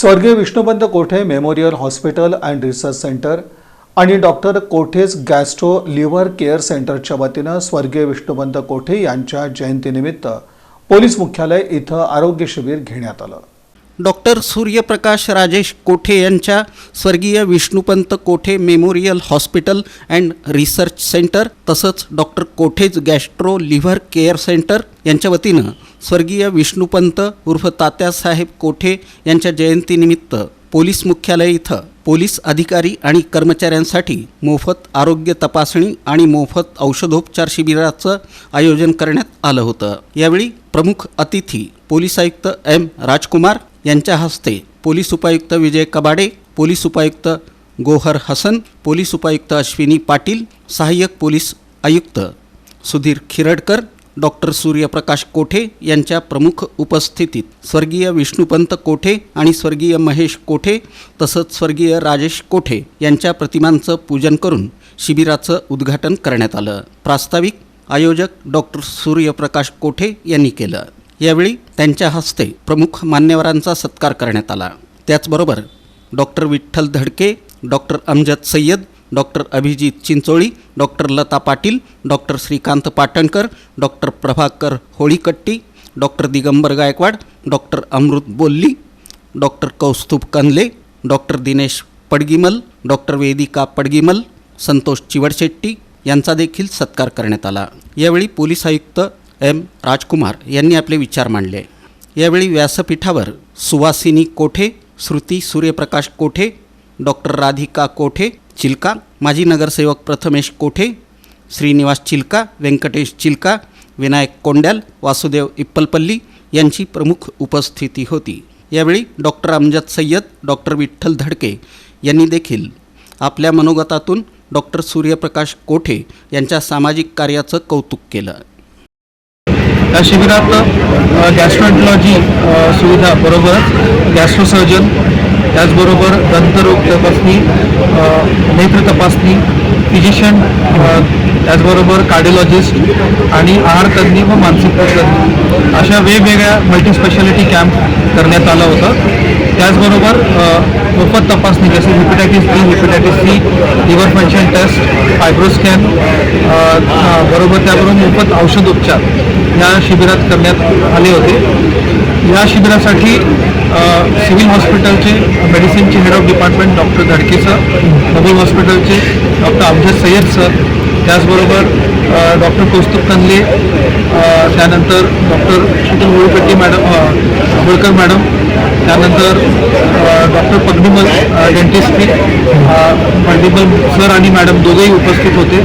स्वर्गीय Vishnupant Kothe memorial hospital and research centre आणि doctor Kothe's gastro liver care सेंटरच्या वतीनं स्वर्गीय विष्णुपंत कोठे यांच्या जयंतीनिमित्त पोलीस मुख्यालय इथं आरोग्य शिबिर घेण्यात आलं. डॉक्टर सूर्यप्रकाश राजेश कोठे यांच्या स्वर्गीय Vishnupant Kothe memorial hospital and research centre तसंच doctor Kothe's gastro liver care centre यांच्या वतीनं स्वर्गीय विष्णुपंत उर्फ तात्यासाहेब कोठे यांच्या जयंतीनिमित्त पोलीस मुख्यालय इथं पोलीस अधिकारी आणि कर्मचाऱ्यांसाठी मोफत आरोग्य तपासणी आणि मोफत औषधोपचार शिबिराचं आयोजन करण्यात आलं होतं. यावेळी प्रमुख अतिथी पोलीस आयुक्त एम राजकुमार यांच्या हस्ते पोलीस उपायुक्त विजय कबाडे पोलीस उपायुक्त गोहर हसन पोलीस उपायुक्त अश्विनी पाटील सहाय्यक पोलीस आयुक्त सुधीर खिरडकर डॉक्टर सूर्यप्रकाश कोठे यांच्या प्रमुख उपस्थितीत. स्वर्गीय विष्णुपंत कोठे आणि स्वर्गीय महेश कोठे तसंच स्वर्गीय राजेश कोठे यांच्या प्रतिमांचं पूजन करून शिबिराचं उद्घाटन करण्यात आलं. प्रास्ताविक आयोजक डॉक्टर सूर्यप्रकाश कोठे यांनी केलं. यावेळी त्यांच्या हस्ते प्रमुख मान्यवरांचा सत्कार करण्यात आला. त्याचबरोबर doctor Vitthal Dhadke doctor Amjad Sayyed doctor Abhijit Chincholi doctor Lata Patil doctor Shrikant Patankar doctor Prabhakar Holikatti doctor Digambar Gaikwad doctor Amrut Bolli doctor Kaustubh Kandale doctor Dinesh Padgimal doctor Vedika Padgimal Santosh Chivadshetti यांचा देखील सत्कार करण्यात आला. यावेळी police आयुक्त M राजकुमार यांनी आपले विचार मांडले. यावेळी व्यासपीठावर सुवासिनी कोठे श्रुती सूर्यप्रकाश कोठे डॉक्टर राधिका कोठे चिल्का. माजी नगरसेवक प्रथमेश कोठे श्रीनिवास चिल्का व्यंकटेश चिल्का विनायक कोंड्याल वासुदेव इप्पलपल्ली यांची प्रमुख उपस्थिती होती. यावेळी डॉक्टर अमजद सय्यद डॉक्टर विठ्ठल धडके यांनी देखील आपल्या मनोगतातून डॉक्टर सूर्यप्रकाश कोठे यांच्या सामाजिक कार्याचं कौतुक केलं. या शिबिरात गॅस्ट्रोएंटॉलॉजी सुविधा बरोबरच गॅस्ट्रोसर्जन त्याचबरोबर दंतरोग तपासणी नेत्र तपासणी फिजिशियन त्याचबरोबर कार्डिओलॉजिस्ट आणि आहार तज्ज्ञ व मानसिक तज्ज्ञ अशा वेगवेगळ्या मल्टीस्पेशालिटी कॅम्प करण्यात आला होता. त्याचबरोबर मोफत तपासणी जसे hepatitis B hepatitis C liver function test FibroScan बरोबर त्याबरोबर मोफत औषधोपचार या शिबिरात करण्यात आले होते. या शिबिरासाठी सिव्हिल हॉस्पिटलचे मेडिसिनचे head of department doctor Dhadke sir Nabeel हॉस्पिटलचे डॉक्टर अमजद सय्यद सर त्याचबरोबर डॉक्टर कौस्तुभ कंदले त्यानंतर doctor Sheetal Holipatti madam Holkar madam त्यानंतर doctor Pagdimal dentistry multiple sir आणि मॅडम दोघेही उपस्थित होते.